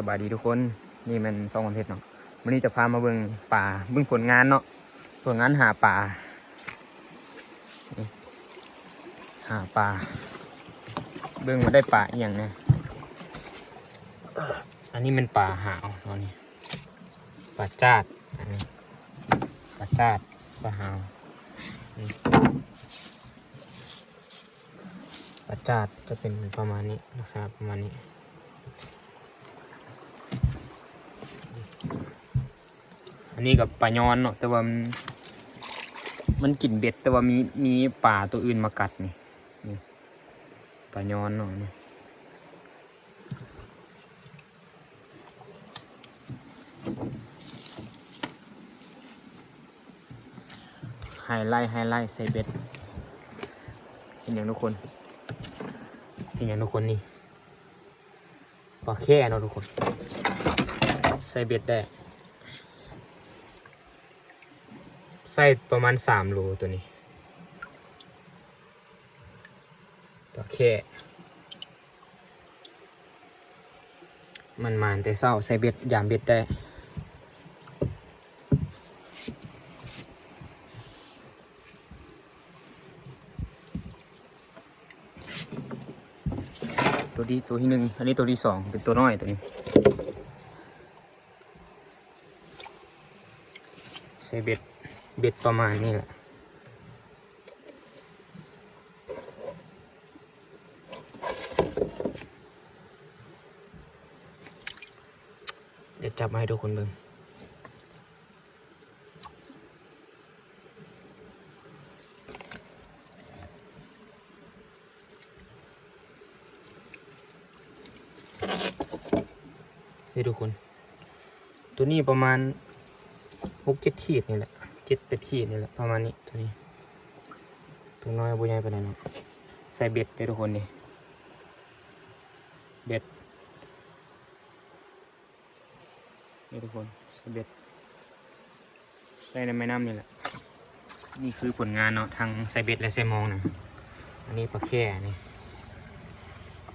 สบายดีทุกคนนี่มันซองวันเพชรเนาะวันนี้จะพามาเบิ่งป่าเบิ่งผลงานเนาะผลงานหาป่าหาป่าเบิ่งมาได้ป่าอย่างเนี่ยอันนี้มันป่าหาวเนาะนี่ป่าจาดอันนี้ป่าจาดป่าหาวป่าจาดจะเป็นประมาณนี้ลักษณะประมาณนี้ อันนี้กับปลาย้อนเนาะแต่ว่ามันมันกลิ่นเบ็ด แต่ว่ามีมีป่าตัวอื่นมากัดนี่นี่ปลาย้อนเนาะนี่ไฮไลท์ไฮไลท์ใส่เบ็ดเห็นอย่างทุกคนเห็นอย่างทุกคนนี่ปลาแค่เนาะทุกคน ใส่เบ็ดได้ ไส้ประมาณสามโลตัวนี้ตัวแค่มันมานแต่เศร้าใส่เบ็ดยามเบ็ดได้ตัวที่ตัวที่หนึ่งอันนี้ตัวที่สองเป็นตัวน้อยตัวนี้ใส่เบ็ด เบ็ดประมาณนี้แหละเดี๋ยวจับมาให้ทุกคนเบิ่งนี่ทุกคน ตัวนี้ประมาณหกเจ็ดขีดนี่แหละ เจ็ดแปดขีดนี่แหละประมาณนี้ตัวนี้ ตัวน้อยบุญใหญ่ไปไหนเนาะใส่เบ็ดไปทุกคนนี่เบ็ดนี่ทุกคนใส่เบ็ดใส่ในแม่น้ำนี่แหละ นี่คือผลงานเนาะทางใส่เบ็ดและใส่มองนะอันนี้ปลาแค่นี่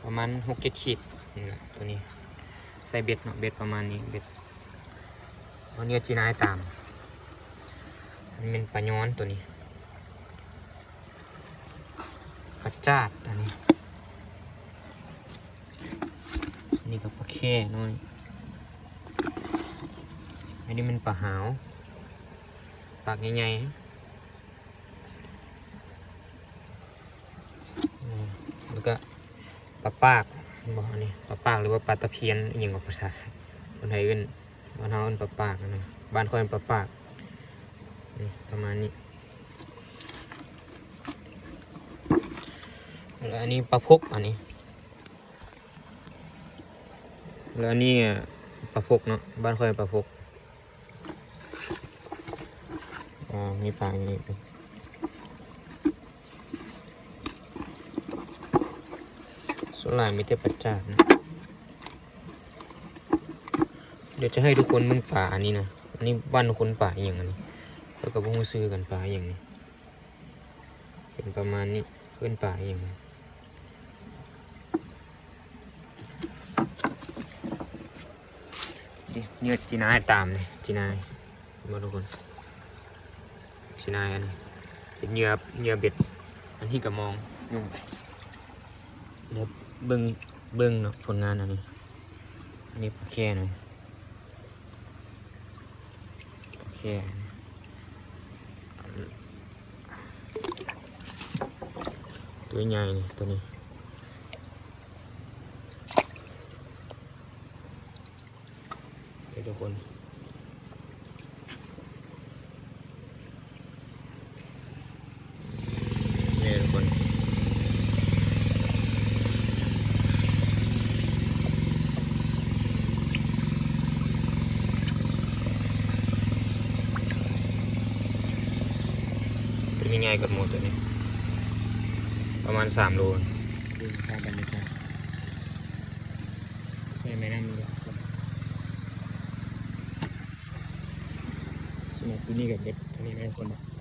ประมาณหกเจ็ดขีดนี่แหละตัวนี้ใส่เบ็ดเนาะเบ็ดประมาณนี้เบ็ดเอาเนื้จีนายตาม อันเป็นปลาย้อนตัวนี้ปลาจาดอันนี้นนี้ก็ปลาแค่น้อย อันนี้มันปลาหาว ปากใหญ่ๆแล้วก็ปลาปากบอกนนี้ปลาปากหรือว่าปลาตะเพียนอย่างกับภาษาคนไทยเอิ้นบ้านเฮาเอิ้นปลาปากนะบ้านคอยเป็นปลาปาก ประมาณนี้แล้วอันนี้ปลาพกอันนี้ แล้วอันนี้ปลาพกเนาะบ้านคอยปลาพกอ่ามีปลาอย่างนี้ยส่วนหลายมีแต่ปลาจานะเดี๋ยวจะให้ทุกคนมึงป่าอันนี้นะอันนี้บ้านคนป่าอย่างอันนี้ แล้วก็พวกซื้อกันป่าอหย่างนี้ เป็นประมาณนี้เพื่อนป่าอหย่างนี้นี่เนื้อจีนายตามเลยจีนายมาทุกคนจีนายอันนี้เป็นเหยื่อเหยื่อเบ็ด อันที่กระมองยุ่งเดี๋ยวเบิ้งเบิ้งเนาะผลงานอันนี้อันนี้ปลาแค่หน่อยปลาแค่ ตัวใหญ่นี่ตัวนี้เดี๋ยวทุกคนนี่ทุกคนเป็นยังไงกับหมดตัวนี้ ประมาณสามโลดูภาพบรรยากาศใช่ไหมนั่นเลยสมัยตัวนี้กับเด็กตัวนี้ไม่คนละ